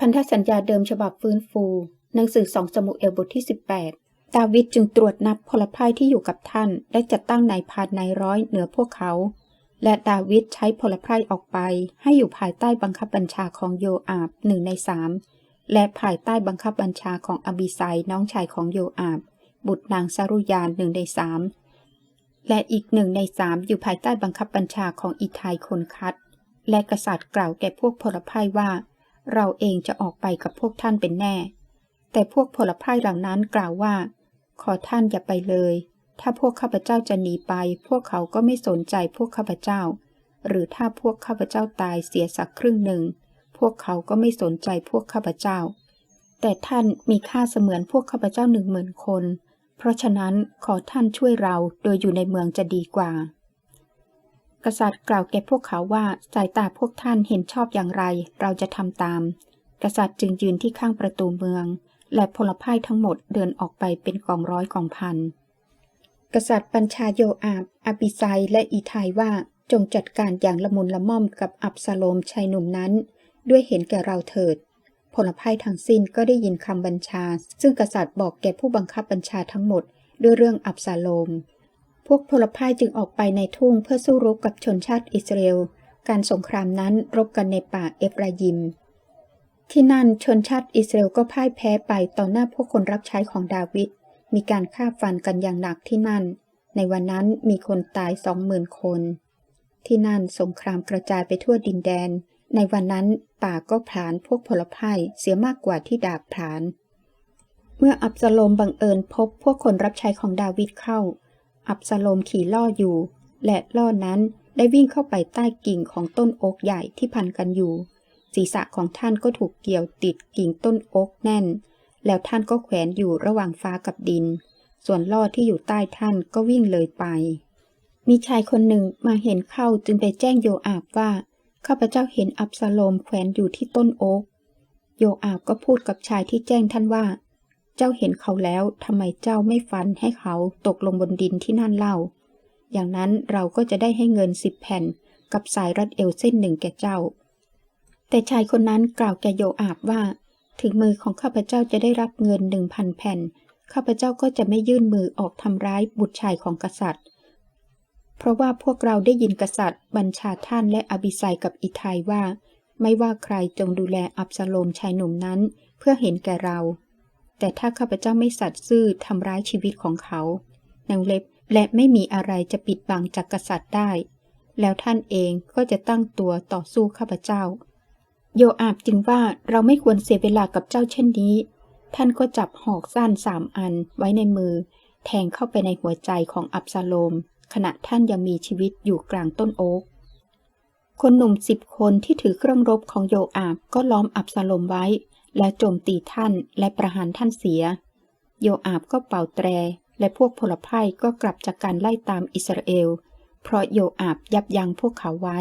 พันธสัญญาเดิมฉบับฟื้นฟู หนังสือสองสมุเอลบทที่ 18 ดาวิดจึงตรวจนับพลพ่ายที่อยู่กับท่าน และจัดตั้งนายพานนายร้อยเหนือพวกเขา และดาวิดใช้พลพ่ายออกไป ให้อยู่ภายใต้บังคับบัญชาของโยอาบหนึ่งในสามและภายใต้บังคับบัญชาของอบิไซน้องชายของโยอาบ บุตรนางซารุยานหนึ่งในสามและอีกหนึ่งในสามอยู่ภายใต้บังคับบัญชาของอิทายคนคัด และกษัตริย์กล่าวแก่พวกพลพ่ายว่า เราเองจะออกไปกับพวกท่านเป็นแน่ แต่พวกพลพ่ายเหล่านั้นกล่าวว่า ขอท่านอย่าไปเลย ถ้าพวกข้าพเจ้าจะหนีไป พวกเขาก็ไม่สนใจพวกข้าพเจ้า หรือถ้าพวกข้าพเจ้าตายเสียสักครึ่งหนึ่ง พวกเขาก็ไม่สนใจพวกข้าพเจ้า แต่ท่านมีค่าเสมือนพวกข้าพเจ้าหนึ่งหมื่นคน เพราะฉะนั้นขอท่านช่วยเราโดยอยู่ในเมืองจะดีกว่า กษัตริย์กล่าวแก่พวกเขาว่าสายตาพวกท่านเห็นชอบอย่างไร เราจะทำตาม กษัตริย์จึงยืนที่ข้างประตูเมือง และพลพ่ายทั้งหมดเดินออกไปเป็นกองร้อยกองพัน กษัตริย์บัญชาโยอาบอบิไซและอีไทยว่าจงจัดการอย่างละมุนละม่อมกับอับซาโลมชายหนุ่มนั้น ด้วยเห็นแก่เราเถิด พลพ่ายทั้งสิ้นก็ได้ยินคำบัญชา ซึ่งกษัตริย์บอกแก่ผู้บังคับบัญชาทั้งหมด ด้วยเรื่องอับซาโลม พวกพลพ่ายจึงออกไปในทุ่งเพื่อสู้รบกับชนชาติอิสราเอล การสงครามนั้นรบกันในป่าเอฟรายิม ที่นั่นชนชาติอิสราเอลก็พ่ายแพ้ไปต่อหน้าพวกคนรับใช้ของดาวิด มีการฆ่าฟันกันอย่างหนักที่นั่น ในวันนั้นมีคนตายสองหมื่นคน ที่นั่นสงครามกระจายไปทั่วดินแดน ในวันนั้นป่าก็ผลาญพวกพลพ่ายเสียมากกว่าที่ดาบผลาญเมื่ออับซาโลมบังเอิญพบพวกคนรับใช้ของดาวิดเข้า อับซาโลมขี่ล่ออยู่ และล่อนั้นได้วิ่งเข้าไปใต้กิ่งของต้นโอ๊กใหญ่ที่พันกันอยู่ ศีรษะของท่านก็ถูกเกี่ยวติดกิ่งต้นโอ๊กแน่น แล้วท่านก็แขวนอยู่ระหว่างฟ้ากับดิน ส่วนล่อที่อยู่ใต้ท่านก็วิ่งเลยไป มีชายคนหนึ่งมาเห็นเข้าจึงไปแจ้งโยอาบว่าข้าพเจ้าเห็นอับซาโลมแขวนอยู่ที่ต้นโอ๊กโยอาบก็พูดกับชายที่แจ้งท่านว่า เจ้าเห็นเขาแล้วทำไมเจ้าไม่ฟันให้เขาตกลงบนดินที่นั่นเล่า อย่างนั้นเราก็จะได้ให้เงินสิบแผ่น กับสายรัดเอวเส้นหนึ่งแก่เจ้า แต่ชายคนนั้นกล่าวแกโยอาบว่า ถึงมือของข้าพเจ้าจะได้รับเงินหนึ่งพันแผ่น ข้าพเจ้าก็จะไม่ยื่นมือออกทำร้ายบุตรชายของกษัตริย์ เพราะว่าพวกเราได้ยินกษัตริย์ บัญชาท่านและอบิไซกับอิทัยว่า ไม่ว่าใครจงดูแลอับซาโลมชายหนุ่มนั้น เพื่อเห็นแก่เรา แต่ถ้าข้าพเจ้าไม่สัตย์ซื่อทำร้ายชีวิตของเขานางเล็บและไม่มีอะไรจะปิดบังจากกษัตริย์ได้ แล้วท่านเองก็จะตั้งตัวต่อสู้ข้าพเจ้า โยอาบจึงว่าเราไม่ควรเสียเวลากับเจ้าเช่นนี้ ท่านก็จับหอกสั้นสามอันไว้ในมือ แทงเข้าไปในหัวใจของอับซาโลม ขณะท่านยังมีชีวิตอยู่กลางต้นโอ๊กคนหนุ่มสิบคนที่ถือเครื่องรบของโยอาบก็ล้อมอับซาโลมไว้ และโจมตีท่านและประหารท่านเสีย โยอาบก็เป่าแตร และพวกพลพ่ายก็กลับจากการไล่ตามอิสราเอล เพราะโยอาบยับยั้งพวกเขาไว้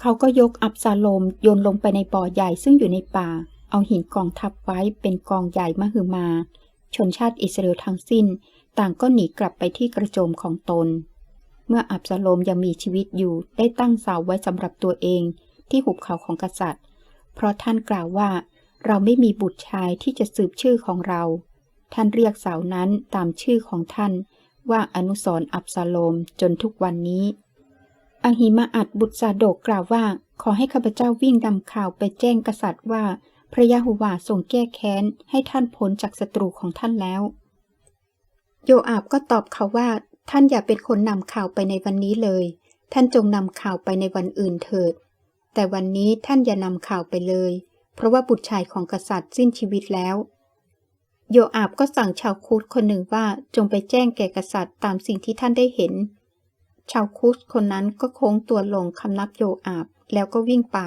เขาก็ยกอับซาโลมโยนลงไปในบ่อใหญ่ซึ่งอยู่ในป่า เอาหินกองทับไว้เป็นกองใหญ่มหึมา ชนชาติอิสราเอลทั้งสิ้น ต่างก็หนีกลับไปที่กระโจมของตน เมื่ออับซาโลมยังมีชีวิตอยู่ได้ตั้งเสาไว้สำหรับตัวเองที่หุบเขาของกษัตริย์ เพราะท่านกล่าวว่า เราไม่มีบุตรชายที่จะสืบชื่อของเรา ท่านเรียกเสานั้นตามชื่อของท่านว่าอนุสรอับซาโลมจนทุกวันนี้อหิมาอัดบุตรซาโดกกล่าวว่า ขอให้ข้าพเจ้าวิ่งนำข่าวไปแจ้งกษัตริย์ว่า พระยะโฮวาทรงแก้แค้น ให้ท่านพ้นจากศัตรูของท่านแล้ว โยอาบก็ตอบเขาว่า ท่านอย่าเป็นคนนำข่าวไปในวันนี้เลย ท่านจงนำข่าวไปในวันอื่นเถิด แต่วันนี้ท่านอย่านำข่าวไปเลย เพราะว่าบุตรชายของกษัตริย์สิ้นชีวิตแล้ว โยอาบก็สั่งชาวคูดคนหนึ่งว่าจงไปแจ้งแก่กษัตริย์ตามสิ่งที่ท่านได้เห็น ชาวคูดคนนั้นก็โค้งตัวลงคำนับโยอาบแล้วก็วิ่งไป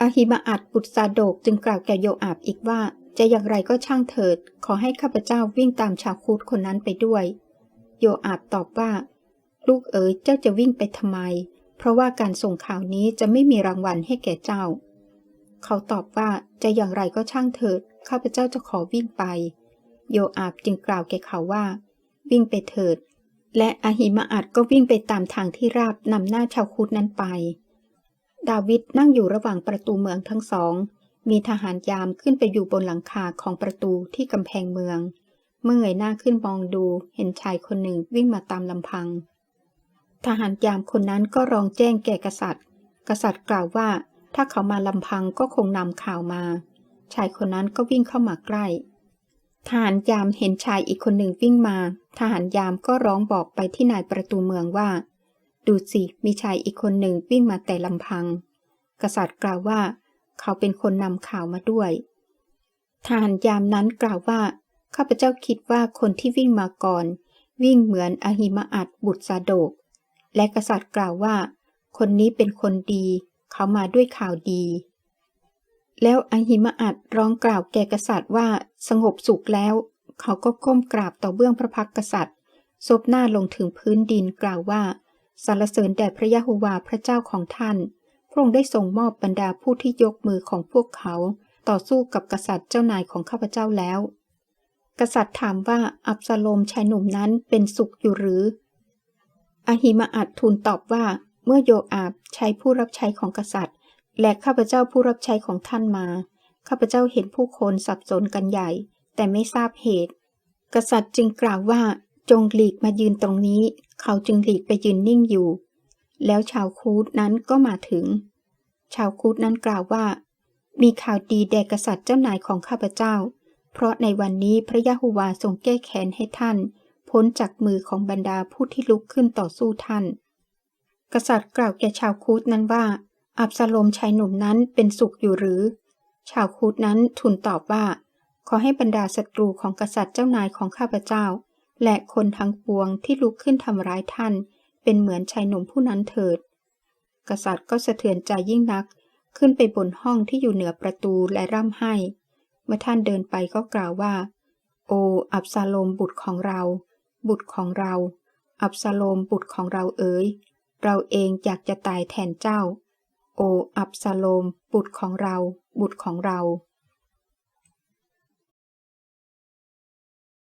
อาฮิมาอัดบุตรซาโดกจึงกล่าวแก่โยอาบอีกว่าจะอย่างไรก็ช่างเถิด ขอให้ข้าพเจ้าวิ่งตามชาวคูดคนนั้นไปด้วย โยอาบตอบว่า ลูกเอ๋ยเจ้าจะวิ่งไปทำไม เพราะว่าการส่งข่าวนี้จะไม่มีรางวัลให้แก่เจ้า เขาตอบว่าจะอย่างไรก็ช่างเถิด ข้าพเจ้าจะขอวิ่งไป โยอาบจึงกล่าวแก่เขาว่า วิ่งไปเถิด และอาหิมาอัดก็วิ่งไปตามทางที่ราบนำหน้าชาวคูดนั้นไป ดาวิดนั่งอยู่ระหว่างประตูเมืองทั้งสอง มีทหารยามขึ้นไปอยู่บนหลังคาของประตูที่กำแพงเมือง เมื่อเงยหน้าขึ้นมองดูเห็นชายคนหนึ่งวิ่งมาตามลำพัง ทหารยามคนนั้นก็ร้องแจ้งแก่กษัตริย์ กษัตริย์กล่าวว่า ถ้าเขามาลำพังก็คงนำข่าวมา ชายคนนั้นก็วิ่งเข้ามาใกล้ทหารยามเห็นชายอีกคนหนึ่งวิ่งมา ทหารยามก็ร้องบอกไปที่นายประตูเมืองว่า ดูสิ มีชายอีกคนหนึ่งวิ่งมาแต่ลำพัง กษัตริย์กล่าวว่า เขาเป็นคนนำข่าวมาด้วย ทหารยามนั้นกล่าวว่า ข้าพเจ้าคิดว่าคนที่วิ่งมาก่อน วิ่งเหมือนอหิมอัดบุตรซาโดก และกษัตริย์กล่าวว่า คนนี้เป็นคนดี เขามาด้วยข่าวดี แล้วอหิมอัดร้องกล่าวแก่กษัตริย์ว่าสงบสุขแล้ว เขาก็ก้มกราบต่อเบื้องพระพักตร์กษัตริย์ซบหน้าลงถึงพื้นดินกล่าวว่าสรรเสริญแด่พระยะโฮวาพระเจ้าของท่าน พระองค์ได้ทรงมอบบรรดาผู้ที่ยกมือของพวกเขา ต่อสู้กับกษัตริย์เจ้านายของข้าพเจ้าแล้ว กษัตริย์ถามว่าอับซาโลมชายหนุ่มนั้นเป็นสุขอยู่หรือ อหิมอัดทูลตอบว่า เมื่อโยอาบใช้ผู้รับใช้ของกษัตริย์ และข้าพเจ้าผู้รับใช้ของท่านมา ข้าพเจ้าเห็นผู้คนสับสนกันใหญ่ แต่ไม่ทราบเหตุ กษัตริย์จึงกล่าวว่า จงหลีกมายืนตรงนี้ เขาจึงหลีกไปยืนนิ่งอยู่ แล้วชาวคูดนั้นก็มาถึง ชาวคูดนั้นกล่าวว่า มีข่าวดีแด่กษัตริย์เจ้านายของข้าพเจ้า เพราะในวันนี้พระยะโฮวาทรงแก้แค้นให้ท่าน พ้นจากมือของบรรดาผู้ที่ลุกขึ้นต่อสู้ท่าน กษัตริย์กล่าวแก่ชาวคูดนั้นว่า อับซาโลมชายหนุ่มนั้นเป็นสุขอยู่หรือ ชาวคูดนั้นทูลตอบว่า ขอให้บรรดาศัตรูของกษัตริย์เจ้านายของข้าพเจ้า และคนทั้งปวงที่ลุกขึ้นทำร้ายท่าน เป็นเหมือนชายหนุ่มผู้นั้นเถิด กษัตริย์ก็สะเทือนใจยิ่งนัก ขึ้นไปบนห้องที่อยู่เหนือประตูและร่ำไห้ เมื่อท่านเดินไปก็กล่าวว่า โอ อับซาโลมบุตรของเรา บุตรของเรา อับซาโลมบุตรของเราเอ๋ย เราเองอยากจะตายแทนเจ้า โออับซาโลม บุตรของเรา บุตรของเรา